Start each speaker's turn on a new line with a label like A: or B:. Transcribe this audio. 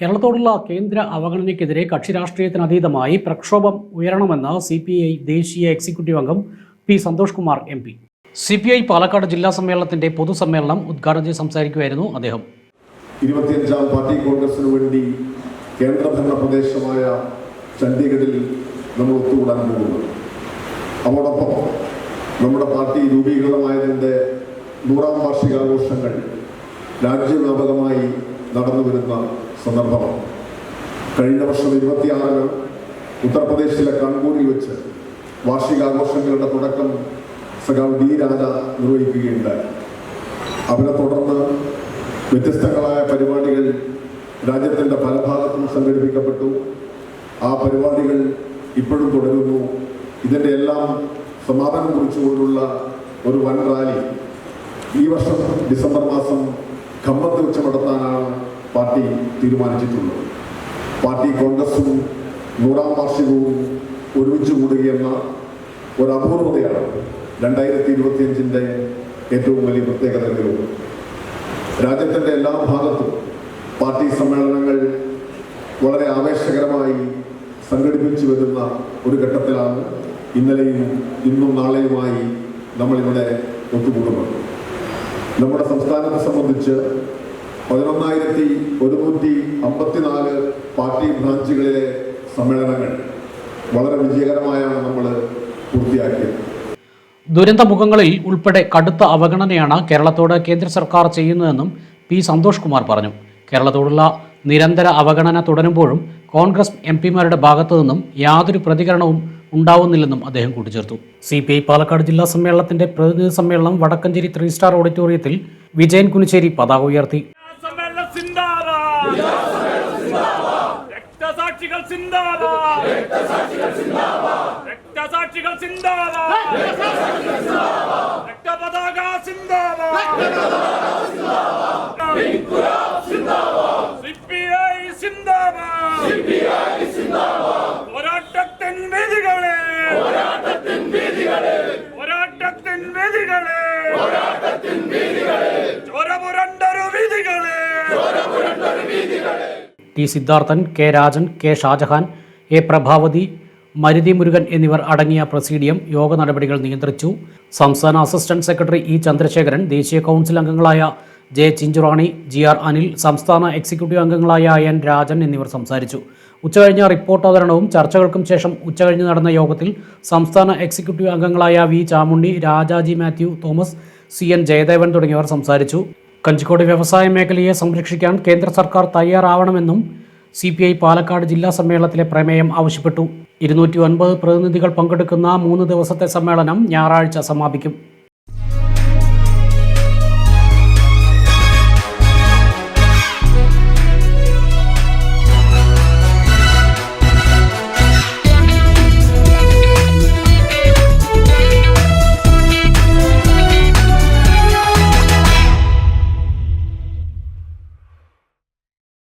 A: കേരളത്തോടുള്ള കേന്ദ്ര അവഗണനയ്ക്കെതിരെ കക്ഷി രാഷ്ട്രീയത്തിനതീതമായി പ്രക്ഷോഭം ഉയരണമെന്ന് സി പി ഐ ദേശീയ എക്സിക്യൂട്ടീവ് അംഗം P Santhosh Kumar M P. C P I Palakkad ജില്ലാ സമ്മേളനത്തിന്റെ പൊതുസമ്മേളനം ഉദ്ഘാടനം ചെയ്ത് സംസാരിക്കുകയായിരുന്നു അദ്ദേഹം.
B: ഇരുപത്തിയഞ്ചാം പാർട്ടി കോൺഗ്രസിന് വേണ്ടി കേന്ദ്രഭരണ പ്രദേശമായ ചണ്ഡീഗഡിൽ നമ്മൾ ഒത്തുകൂടാൻ പോകുന്നു. അതോടൊപ്പം നമ്മുടെ പാർട്ടി രൂപീകൃതമായതിന്റെ നൂറാം വാർഷികാഘോഷങ്ങൾ രാജ്യവ്യാപകമായി നടന്നു വരുന്ന സന്ദർഭമാണ് കഴിഞ്ഞ വർഷം ഇരുപത്തിയാറിന് ഉത്തർപ്രദേശിലെ കാൺപൂരിൽ വെച്ച് വാർഷികാഘോഷങ്ങളുടെ തുടക്കം സഖാവ് ഡി രാജ നിർവഹിക്കുകയുണ്ടായി. അവരെ തുടർന്ന് വ്യത്യസ്തങ്ങളായ പരിപാടികൾ രാജ്യത്തിന്റെ പല ഭാഗത്തും സംഘടിപ്പിക്കപ്പെട്ടു. ആ പരിപാടികൾ ഇപ്പോഴും തുടരുന്നു. ഇതിന്റെ എല്ലാം സമാപനം കുറിച്ചുകൊണ്ടുള്ള ഒരു വൻ റാലി. ഈ വർഷം ഡിസംബർ മാസം ഖമ്മത്ത് വെച്ച് നടത്താനാണ് പാർട്ടി തീരുമാനിച്ചിട്ടുള്ളത് പാർട്ടി കോൺഗ്രസും നൂറാം വാർഷികവും ഒരുമിച്ച് കൂടുകയെന്ന ഒരു അപൂർവതയാണ് രണ്ടായിരത്തി ഇരുപത്തിയഞ്ചിന്റെ ഏറ്റവും വലിയ പ്രത്യേകതകളിലും രാജ്യത്തിന്റെ എല്ലാ ഭാഗത്തും പാർട്ടി സമ്മേളനങ്ങൾ വളരെ ആവേശകരമായി സംഘടിപ്പിച്ചു വരുന്ന ഒരു ഘട്ടത്തിലാണ് ഇന്നലെയും ഇന്നും നാളെയുമായി നമ്മളിവിടെ ഒത്തുകൂടുന്നത്. നമ്മുടെ സംസ്ഥാനത്തെ സംബന്ധിച്ച് പതിനൊന്നായിരത്തി ഒരുന്നൂറ്റി അമ്പത്തിനാല് പാർട്ടി ബ്രാഞ്ചുകളിലെ സമ്മേളനങ്ങൾ വളരെ വിജയകരമായാണ് നമ്മൾ പൂർത്തിയാക്കിയത്.
A: ദുരന്തമുഖങ്ങളിൽ ഉൾപ്പെടെ കടുത്ത അവഗണനയാണ് കേരളത്തോട് കേന്ദ്ര സർക്കാർ ചെയ്യുന്നതെന്നും പി സന്തോഷ് കുമാർ പറഞ്ഞു. കേരളത്തോടുള്ള നിരന്തര അവഗണന തുടരുമ്പോഴും കോൺഗ്രസ് എം പിമാരുടെ ഭാഗത്തു നിന്നും യാതൊരു പ്രതികരണവും ഉണ്ടാവുന്നില്ലെന്നും അദ്ദേഹം കൂട്ടിച്ചേർത്തു. സി പി ഐ പാലക്കാട് ജില്ലാ സമ്മേളനത്തിന്റെ പ്രതിനിധി സമ്മേളനം വടക്കഞ്ചേരി ത്രീ സ്റ്റാർ ഓഡിറ്റോറിയത്തിൽ വിജയൻ കുനിശ്ശേരി പതാക ഉയർത്തി.
C: രക്തസാക്ഷികൾ സിന്ദാബാദ്. രക്തസാക്ഷികൾ സിന്ദാബാദ്. രക്തപതാക സിന്ദാബാദ്.
A: T Siddharthan K Rajan K Shajahan A Prabhavathi Maruthi Murugan എന്നിവർ അടങ്ങിയ പ്രസീഡിയം യോഗ നടപടികൾ നിയന്ത്രിച്ചു. സംസ്ഥാന അസിസ്റ്റന്റ് സെക്രട്ടറി ഇ ചന്ദ്രശേഖരൻ ദേശീയ കൗൺസിൽ അംഗങ്ങളായ J Chinchurani G R Anil സംസ്ഥാന എക്സിക്യൂട്ടീവ് അംഗങ്ങളായ എൻ രാജൻ എന്നിവർ സംസാരിച്ചു. ഉച്ചകഴിഞ്ഞ റിപ്പോർട്ട് അവതരണവും ചർച്ചകൾക്കും ശേഷം ഉച്ചകഴിഞ്ഞ് നടന്ന യോഗത്തിൽ സംസ്ഥാന എക്സിക്യൂട്ടീവ് അംഗങ്ങളായ V Chamunni Rajaji Mathew Thomas C N Jayadevan തുടങ്ങിയവർ സംസാരിച്ചു. കഞ്ചിക്കോട് വ്യവസായ മേഖലയെ സംരക്ഷിക്കാൻ കേന്ദ്ര സർക്കാർ തയ്യാറാവണമെന്നും സി പി ഐ പാലക്കാട് ജില്ലാ സമ്മേളനത്തിലെ പ്രമേയം ആവശ്യപ്പെട്ടു. ഇരുന്നൂറ്റി ഒൻപത് പ്രതിനിധികൾ പങ്കെടുക്കുന്ന മൂന്ന് ദിവസത്തെ സമ്മേളനം ഞായറാഴ്ച സമാപിക്കും.